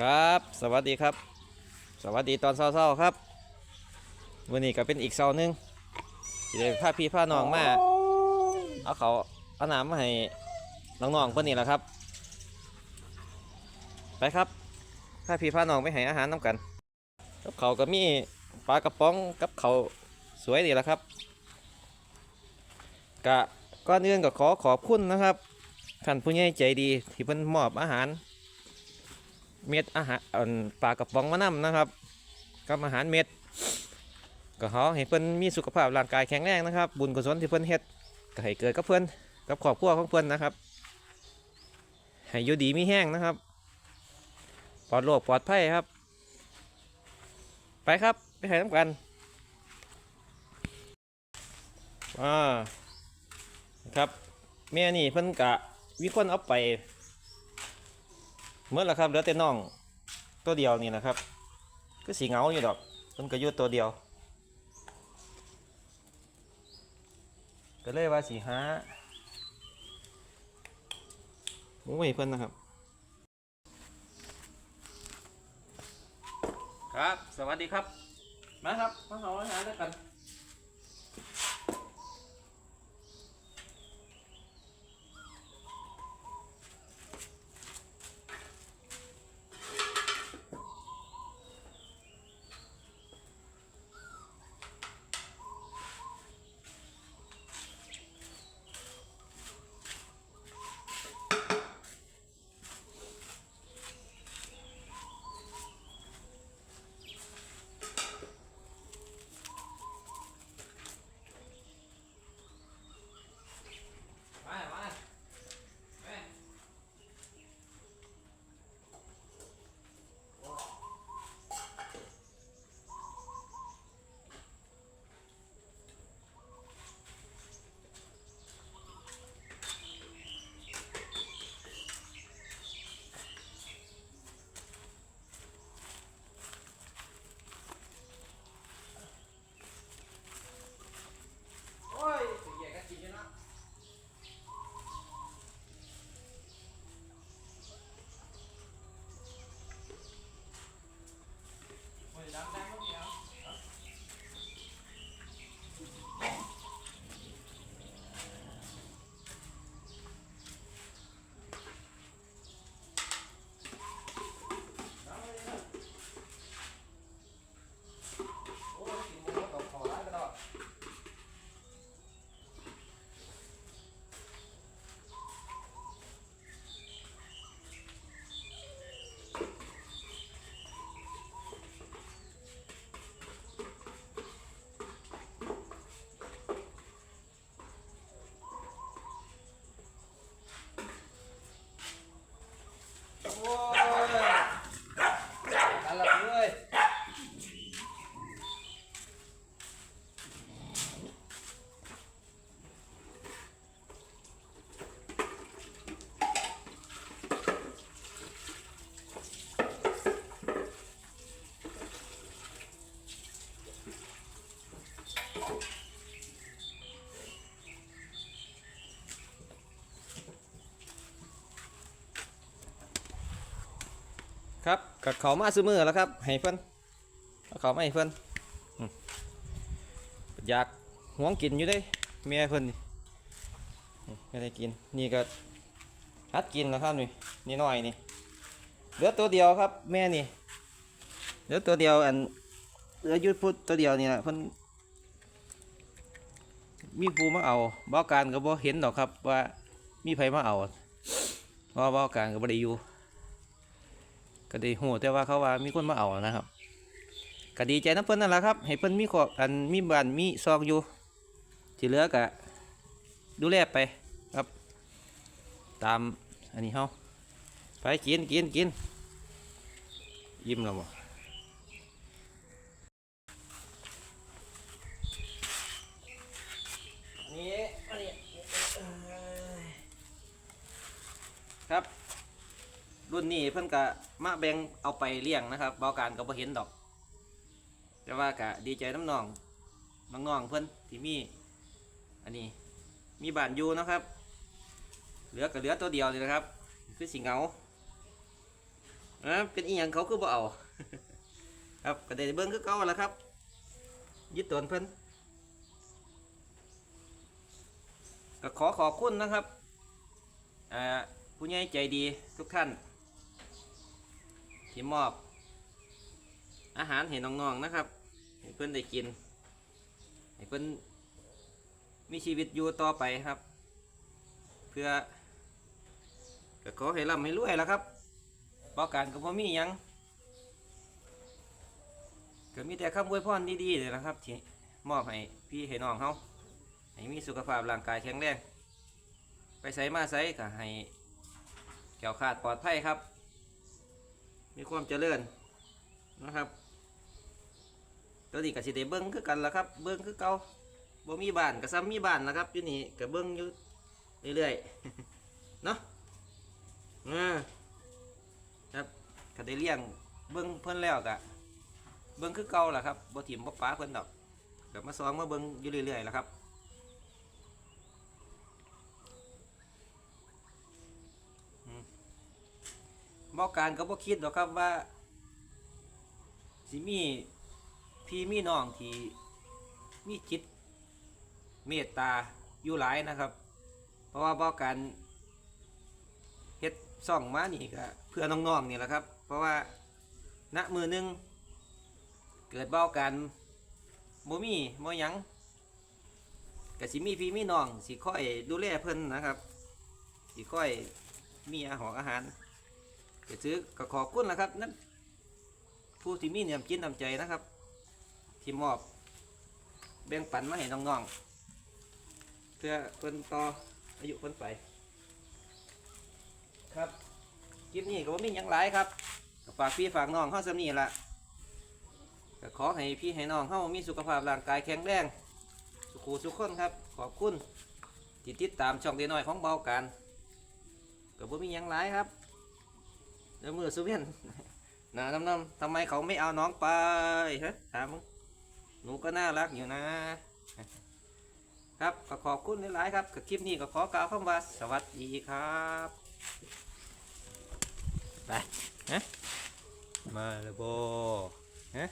ครับ สวัสดีครับ สวัสดีตอนเช้าๆครับ วันนี้ก็เป็นอีกเช้าหนึงที่ได้พาพี่พาน้องมา เอาเขาเอาน้ำมาให้น้องๆเพื่อนนี่แหละครับ ไปครับพาพี่พาน้องไปให้อาหารน้ำกันกับเขาวก็มีปลากระป๋องกับเขาวสวยดีแหละครับกะก่อนอื่นก็ขอขอบคุณนะครับท่านผู้ใหญ่ใจดีที่เพิ่นมอบอาหาร เม็ดอาหารปลากระป๋องมะน้ำนะครับ กับอาหารเม็ดก็ขอให้เพิ่นมีสุขภาพร่างกายแข็งแรงนะครับ บุญกุศลที่เพิ่นเฮ็ดก็ให้เกิดกับเพิ่นกับครอบครัวของเพิ่นนะครับให้อยู่ดีมีแห้งนะครับ ปลอดโรคปลอดภัยครับ ไปครับไปให้น้ำกันอ่าครับแม่นี่เพิ่นกะวิคนเอาไป เมื่อละครับเหลือแต่น้องตัวเดียวนี่นะครับ ก็สีเงาอยู่ดอกมันก็อยู่ตัวเดียว ก็เลยว่าสีหาหมูให้เพิ่อนนะครับ ครับ สวัสดีครับ มาครับมาหาอาหารด้วยกัน ครับกับเขามาซื้อมือแล้วครับ ให้เพิ่นเอาเขามาให้เพิ่อืมอยากห่วงกินอยู่เด้เมียเพิ่นนี่นี่ไม่ได้กิน นี่ก็ฮัดกินแล้วครับนี่นี่น้อยนี่เหลือตัวเดียวครับ แม่นี่เหลือตัวเดียวอันเหลือยุดพุดตัวเดียวนี่แหละเพิ่อน มีผู้มาเอาบ่การก็บ่เห็นดอกครับ ว่ามีไผมาเอาเพราะว่าบ่การก็บ่ได้อยู่ก็ได้หูแต่ว่าเขาว่ามีคนมาเอานะครับก็ดีใจน้ำเพิ่นนั่นแหละครับ ให้เพิ่นมีขอบอันมีบ้านมีซอกอยู่ที่เหลือก็ดูแลไปครับ ตามอันนี้เฮาไปกินกินกินยิ้มแล้วบ่อันนี้อันนี้เอ้ยครับ รุ่ นนี้เพิ่นก็มาแบ่งเอาไปเลี้ยงนะครับบาการก็บ่เห็นดอก แต่ว่าก็ดีใจน้ำน้องน้องเพิ่นที่มี อันนี้มีบ้านอยู่นะครับ เหลือก็เหลือตัวเดียวเลยนะครับ คือสิเงาอ่าเป็นอีหยังเขาคือบ่เอาครับก็ได้เบิ่งคือเก่าแล้วครับ ยึดตนเพิ่นก็ขอขอบคุณนะครับอ่าผู้ใหญ่ใจดีทุกท่าน ที่มอบ อาหารให้น้องๆนะครับให้เพิ่อนได้กินให้เพิ่อนมีชีวิตอยู่ต่อไปครับ เพื่อก็ขอให้ร่ำให้รวยแล้วครับบอกการก็บ่มียังก็มีแต่คำอวยพรดีๆเลยนะครับที่มอบให้พี่ให้น้องเขาให้มีสุขภาพร่างกายแข็งแรง ไปใส่มาใส่ก็ให้แก้วขาดปลอดภัยครับ มีความเจริญนะครับตัวนี้ก็สิได้เบิ้งคือกันละครับ เบิ้งคือเก่าบ่มีบ้านก็ซ้ำมีบ้านนะครับอยู่นี่ก็เบิ้งอยู่เรื่อยๆเนาะอ่าครับก็ได้เลี้ยงเบิ้งเพิ่นแล้วก็เบิ้งคือเก่าล่ะครับบ่ถิ่มบ่ป้าเพิ่นดอกก็มาซ้อมมาเบิ้งอยู่เรื่อยๆล่ะครับ บ่การก็บ่คิดหรอกครับว่าสิมีพี่มีน้องที่มีจิตเมตตาอยู่หลายนะครับ เพราะว่าบอกการเฮ็ดซ่องมานี่ก็เพื่อน้องๆนี่แหละครับ เพราะว่าณมือหนึงเกิดบ้ากันบ่มีบ่หยังก็สิมีพี่มีน้องสิคอยดูแลเพิ่นนะครับสิคอยมีอาหารอาหาร ก็ซื้อก็ขอบคุณนะครับนั่นผู้ที่มีน้ำจิตน้ำใจนะครับ ที่มอบแบ่งปันมาให้น้องๆเพื่อเพิ่นต่ออายุเพิ่นไป ครับคลิปนี้ก็บ่มีหยังหลายครับก็ฝากพี่ฝากน้องเฮาสำนี้ละก็ขอให้พี่ให้น้องเฮามีสุขภาพร่างกายแข็งแรงสุขูสุขคนครับ ขอบคุณที่ติดตามช่องเด็กน้อยของเบากันก็บ่มีหยังหลายครับ ดี๋ยวมือสุเวียนนะน้ำน้ำทำไมเขาไม่เอาน้องไปฮะถามมึงหนูก็น่ารักอยู่นะ ครับก็ขอบคุณหลายๆครับกับคลิปนี้ก็ขอกล่าวคำว่าสวัสดีครับไปฮะมาแล้วโบฮะ